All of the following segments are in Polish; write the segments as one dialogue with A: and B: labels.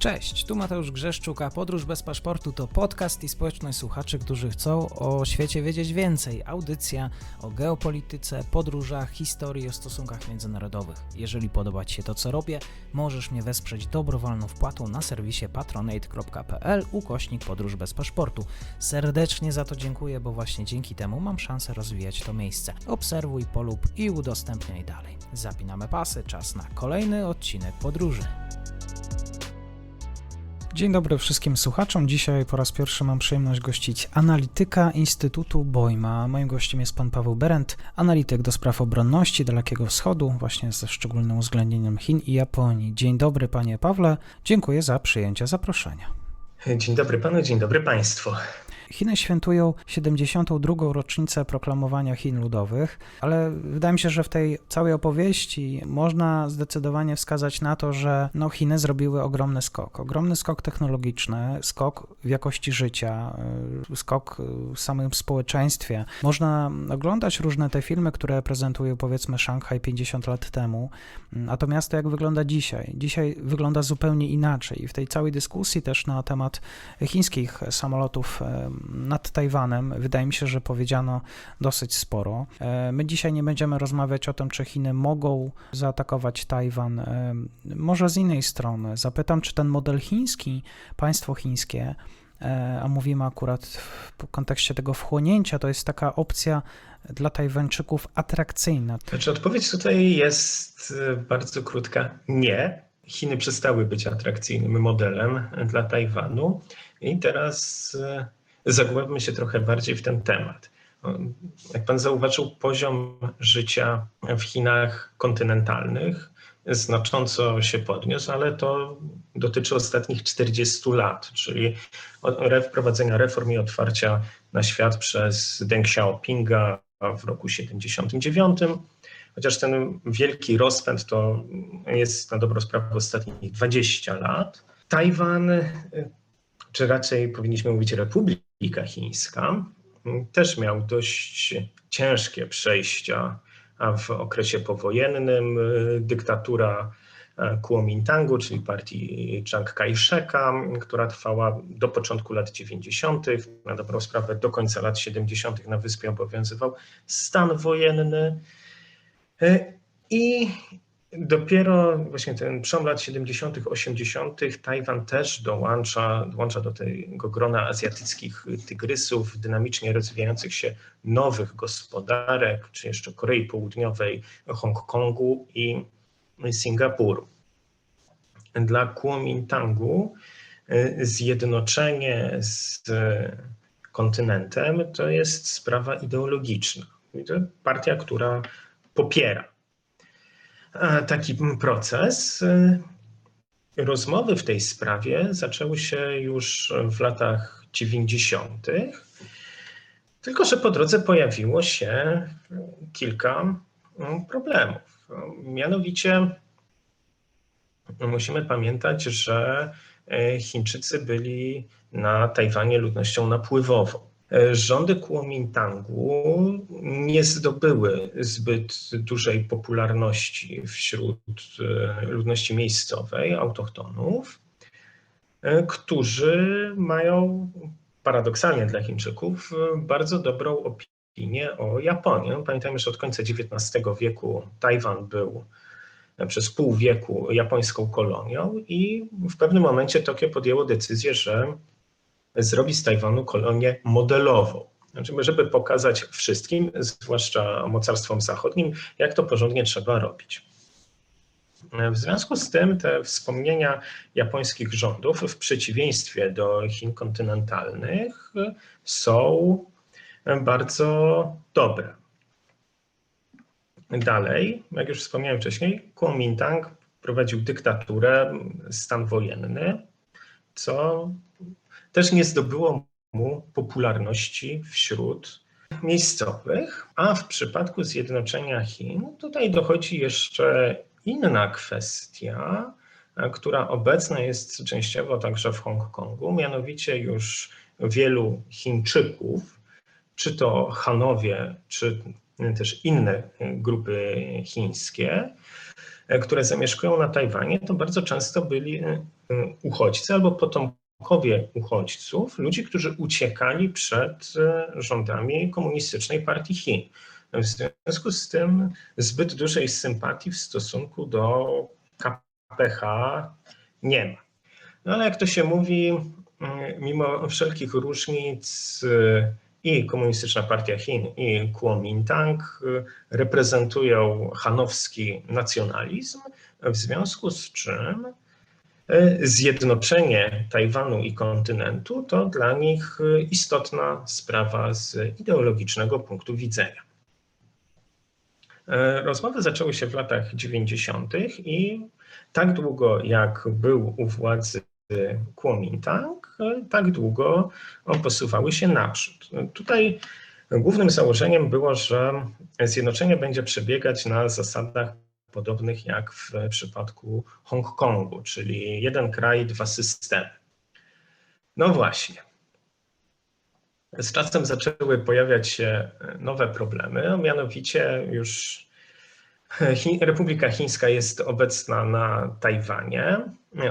A: Cześć, tu Mateusz Grzeszczuk, a Podróż bez paszportu to podcast i społeczność słuchaczy, którzy chcą o świecie wiedzieć więcej. Audycja o geopolityce, podróżach, historii, o stosunkach międzynarodowych. Jeżeli podoba Ci się to, co robię, możesz mnie wesprzeć dobrowolną wpłatą na serwisie patronate.pl ukośnik podróż bez paszportu. Serdecznie za to dziękuję, bo właśnie dzięki temu mam szansę rozwijać to miejsce. Obserwuj, polub i udostępniaj dalej. Zapinamy pasy, czas na kolejny odcinek podróży. Dzień dobry wszystkim słuchaczom. Dzisiaj po raz pierwszy mam przyjemność gościć analityka Instytutu Bojma. Moim gościem jest pan Paweł Berendt, analityk do spraw obronności Dalekiego Wschodu, właśnie ze szczególnym uwzględnieniem Chin i Japonii. Dzień dobry panie Pawle, dziękuję za przyjęcie zaproszenia.
B: Dzień dobry panu, dzień dobry państwu.
A: Chiny świętują 72. rocznicę proklamowania Chin Ludowych, ale wydaje mi się, że w tej całej opowieści można zdecydowanie wskazać na to, że no, Chiny zrobiły ogromny skok. Ogromny skok technologiczny, skok w jakości życia, y, skok w samym społeczeństwie. Można oglądać różne te filmy, które prezentują powiedzmy Szanghaj 50 lat temu, a to miasto jak wygląda dzisiaj? Dzisiaj wygląda zupełnie inaczej. I w tej całej dyskusji też na temat chińskich samolotów nad Tajwanem wydaje mi się, że powiedziano dosyć sporo. E, My dzisiaj nie będziemy rozmawiać o tym, czy Chiny mogą zaatakować Tajwan. E, Może z innej strony zapytam, czy ten model chiński, państwo chińskie, e, a mówimy akurat w kontekście tego wchłonięcia, to jest taka opcja dla Tajwańczyków atrakcyjna.
B: Znaczy odpowiedź tutaj jest bardzo krótka. Nie. Chiny przestały być atrakcyjnym modelem dla Tajwanu i teraz zagłębmy się trochę bardziej w ten temat. Jak pan zauważył, poziom życia w Chinach kontynentalnych znacząco się podniósł, ale to dotyczy ostatnich 40 lat, czyli wprowadzenia reform i otwarcia na świat przez Deng Xiaopinga w roku 79. Chociaż ten wielki rozpęd to jest na dobrą sprawę ostatnich 20 lat. Tajwan, czy raczej powinniśmy mówić Republika Chińska, też miał dość ciężkie przejścia w okresie powojennym. Dyktatura Kuomintangu, czyli partii Chiang Kai-sheka, która trwała do początku lat 90., na dobrą sprawę do końca lat 70. na wyspie obowiązywał stan wojenny. I dopiero właśnie ten przom lat 70., 80., Tajwan też dołącza, dołącza do tego grona azjatyckich tygrysów, dynamicznie rozwijających się nowych gospodarek, czy jeszcze Korei Południowej, Hongkongu i Singapuru. Dla Kuomintangu zjednoczenie z kontynentem to jest sprawa ideologiczna. Partia, która popiera taki proces. Rozmowy w tej sprawie zaczęły się już w latach 90., tylko że po drodze pojawiło się kilka problemów. Mianowicie musimy pamiętać, że Chińczycy byli na Tajwanie ludnością napływową. Rządy Kuomintangu nie zdobyły zbyt dużej popularności wśród ludności miejscowej, autochtonów, którzy mają paradoksalnie dla Chińczyków bardzo dobrą opinię o Japonii. Pamiętajmy, że od końca XIX wieku Tajwan był przez pół wieku japońską kolonią i w pewnym momencie Tokio podjęło decyzję, że zrobi z Tajwanu kolonię modelową. Znaczy, żeby pokazać wszystkim, zwłaszcza mocarstwom zachodnim, jak to porządnie trzeba robić. W związku z tym te wspomnienia japońskich rządów, w przeciwieństwie do Chin kontynentalnych, są bardzo dobre. Dalej, jak już wspomniałem wcześniej, Kuomintang prowadził dyktaturę, stan wojenny, co też nie zdobyło mu popularności wśród miejscowych, a w przypadku zjednoczenia Chin tutaj dochodzi jeszcze inna kwestia, która obecna jest częściowo także w Hongkongu, mianowicie już wielu Chińczyków, czy to Hanowie, czy też inne grupy chińskie, które zamieszkują na Tajwanie, to bardzo często byli uchodźcy albo potomkowie uchodźców, ludzi, którzy uciekali przed e, rządami komunistycznej partii Chin. W związku z tym zbyt dużej sympatii w stosunku do KPH nie ma. No ale jak to się mówi, mm, mimo wszelkich różnic y, i Komunistyczna Partia Chin i Kuomintang y, reprezentują hanowski nacjonalizm, w związku z czym zjednoczenie Tajwanu i kontynentu to dla nich istotna sprawa z ideologicznego punktu widzenia. E, Rozmowy zaczęły się w latach 90. i tak długo jak był u władzy Kuomintang, tak długo posuwały się naprzód. Tutaj głównym założeniem było, że zjednoczenie będzie przebiegać na zasadach podobnych jak w przypadku Hongkongu, czyli jeden kraj, dwa systemy. No właśnie. Z czasem zaczęły pojawiać się nowe problemy, a mianowicie już Republika Chińska jest obecna na Tajwanie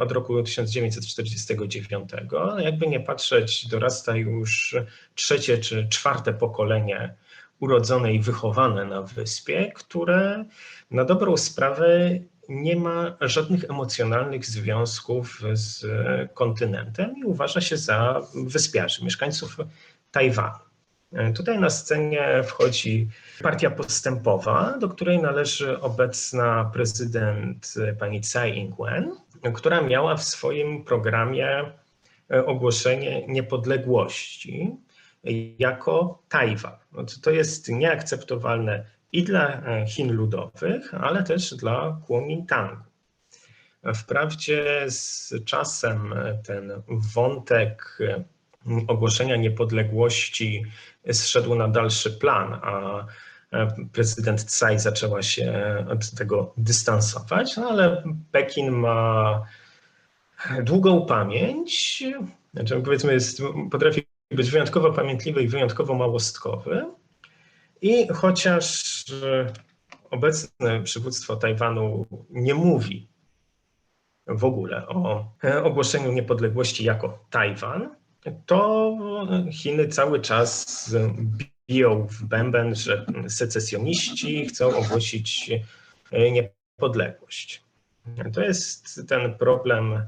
B: od roku 1949. Jakby nie patrzeć, dorasta już trzecie czy czwarte pokolenie urodzone i wychowane na wyspie, które na dobrą sprawę nie ma żadnych emocjonalnych związków z kontynentem i uważa się za wyspiarzy, mieszkańców Tajwanu. Tutaj na scenie wchodzi partia postępowa, do której należy obecna prezydent pani Tsai Ing-wen, która miała w swoim programie ogłoszenie niepodległości jako Tajwan. No to- jest nieakceptowalne i dla Chin Ludowych, ale też dla Kuomintangu. Wprawdzie z czasem ten wątek ogłoszenia niepodległości zszedł na dalszy plan, a prezydent Tsai zaczęła się od tego dystansować, no ale Pekin ma długą pamięć, znaczy powiedzmy jest, potrafi być wyjątkowo pamiętliwy i wyjątkowo małostkowy. I chociaż obecne przywództwo Tajwanu nie mówi w ogóle o ogłoszeniu niepodległości jako Tajwan, to Chiny cały czas biją w bęben, że secesjoniści chcą ogłosić niepodległość. To jest ten problem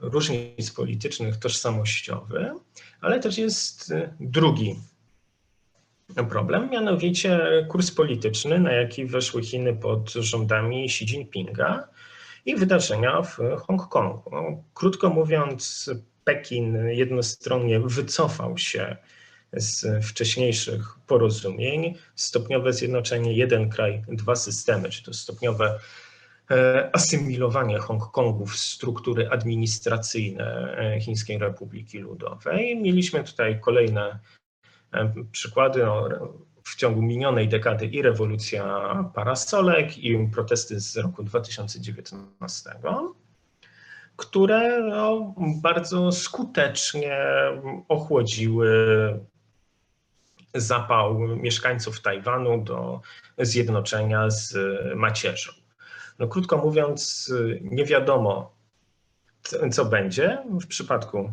B: różnic politycznych, tożsamościowy, ale też jest drugi problem, mianowicie kurs polityczny, na jaki weszły Chiny pod rządami Xi Jinpinga i wydarzenia w Hongkongu. No, krótko mówiąc, Pekin jednostronnie wycofał się z wcześniejszych porozumień. Stopniowe zjednoczenie jeden kraj, dwa systemy, czy to stopniowe asymilowanie Hongkongu w struktury administracyjne Chińskiej Republiki Ludowej. Mieliśmy tutaj kolejne przykłady no, w ciągu minionej dekady i rewolucja parasolek, i protesty z roku 2019 które no, bardzo skutecznie ochłodziły zapał mieszkańców Tajwanu do zjednoczenia z macierzą. No, krótko mówiąc, nie wiadomo, co będzie w przypadku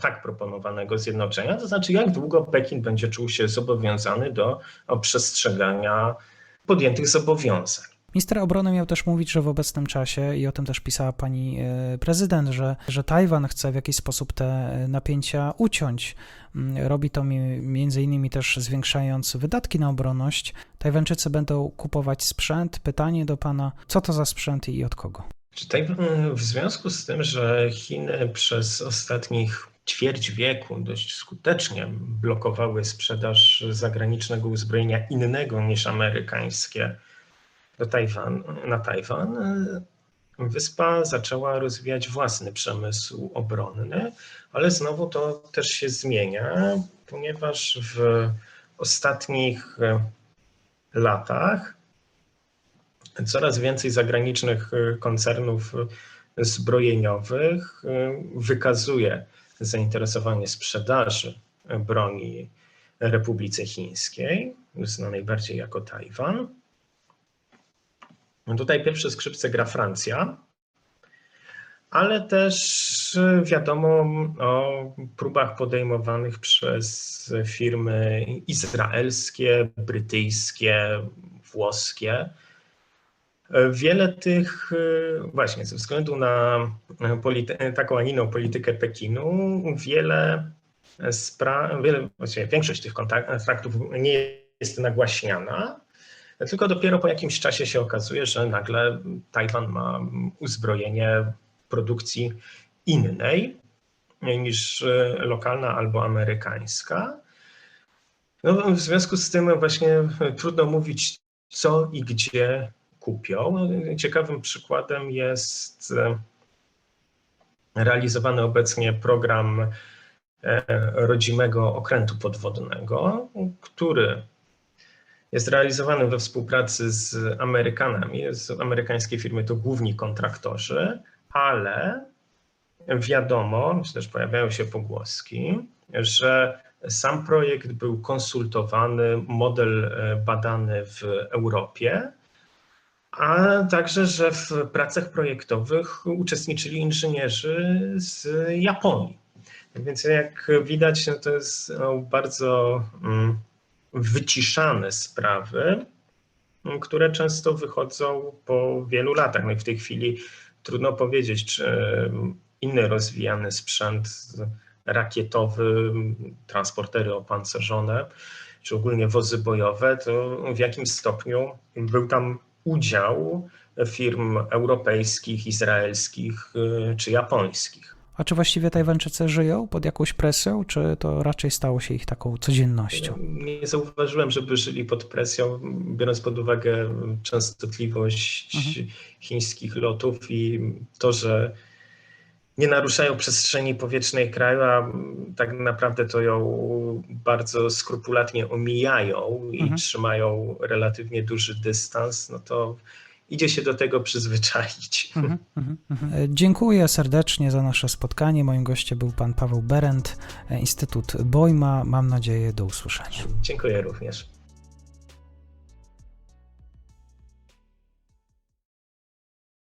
B: tak proponowanego zjednoczenia, to znaczy jak długo Pekin będzie czuł się zobowiązany do przestrzegania podjętych zobowiązań.
A: Minister obrony miał też mówić, że w obecnym czasie, i o tym też pisała pani e, prezydent, że, że Tajwan chce w jakiś sposób te napięcia uciąć. Robi to między innymi też zwiększając wydatki na obronność. Tajwańczycy będą kupować sprzęt. Pytanie do pana, co to za sprzęt i od kogo?
B: Czy Tajwan w związku z tym, że Chiny przez ostatnich ćwierć wieku dość skutecznie blokowały sprzedaż zagranicznego uzbrojenia innego niż amerykańskie, do Tajwan, na Tajwan, wyspa zaczęła rozwijać własny przemysł obronny, ale znowu to też się zmienia, ponieważ w ostatnich latach coraz więcej zagranicznych koncernów zbrojeniowych wykazuje zainteresowanie sprzedaży broni Republice Chińskiej, znanej bardziej jako Tajwan. Tutaj pierwsze skrzypce gra Francja, ale też y, wiadomo o próbach podejmowanych przez firmy izraelskie, brytyjskie, włoskie. Wiele tych, y, właśnie ze względu na taką, a inną politykę Pekinu, wiele spraw, wiele, większość tych kontraktów nie jest nagłaśniana, tylko dopiero po jakimś czasie się okazuje, że nagle Tajwan ma uzbrojenie produkcji innej niż y, lokalna albo amerykańska. No, w związku z tym właśnie trudno mówić, co i gdzie kupią. Ciekawym przykładem jest e, realizowany obecnie program e, rodzimego okrętu podwodnego, który jest realizowany we współpracy z Amerykanami. Z amerykańskiej firmy to główni kontraktorzy, ale wiadomo, też pojawiają się pogłoski, że sam projekt był konsultowany, model e, badany w Europie, a także, że w pracach projektowych uczestniczyli inżynierzy z Japonii. Więc jak widać, no to jest no, bardzo mm, wyciszane sprawy, które często wychodzą po wielu latach. No i w tej chwili trudno powiedzieć, czy inny rozwijany sprzęt rakietowy, transportery opancerzone, czy ogólnie wozy bojowe, to w jakim stopniu był tam udział firm europejskich, izraelskich czy japońskich.
A: A czy właściwie Tajwańczycy żyją pod jakąś presją, czy to raczej stało się ich taką codziennością?
B: Nie zauważyłem, żeby żyli pod presją, biorąc pod uwagę częstotliwość
A: Mhm.
B: chińskich lotów i to, że nie naruszają przestrzeni powietrznej kraju, a tak naprawdę to ją bardzo skrupulatnie omijają i
A: Mhm.
B: trzymają relatywnie duży dystans, no to idzie się do tego przyzwyczaić.
A: Mhm, mhm, mhm. E, Dziękuję serdecznie za nasze spotkanie. Moim gościem był pan Paweł Berend, e, Instytut Bojma. Mam nadzieję do usłyszenia.
B: Dziękuję również.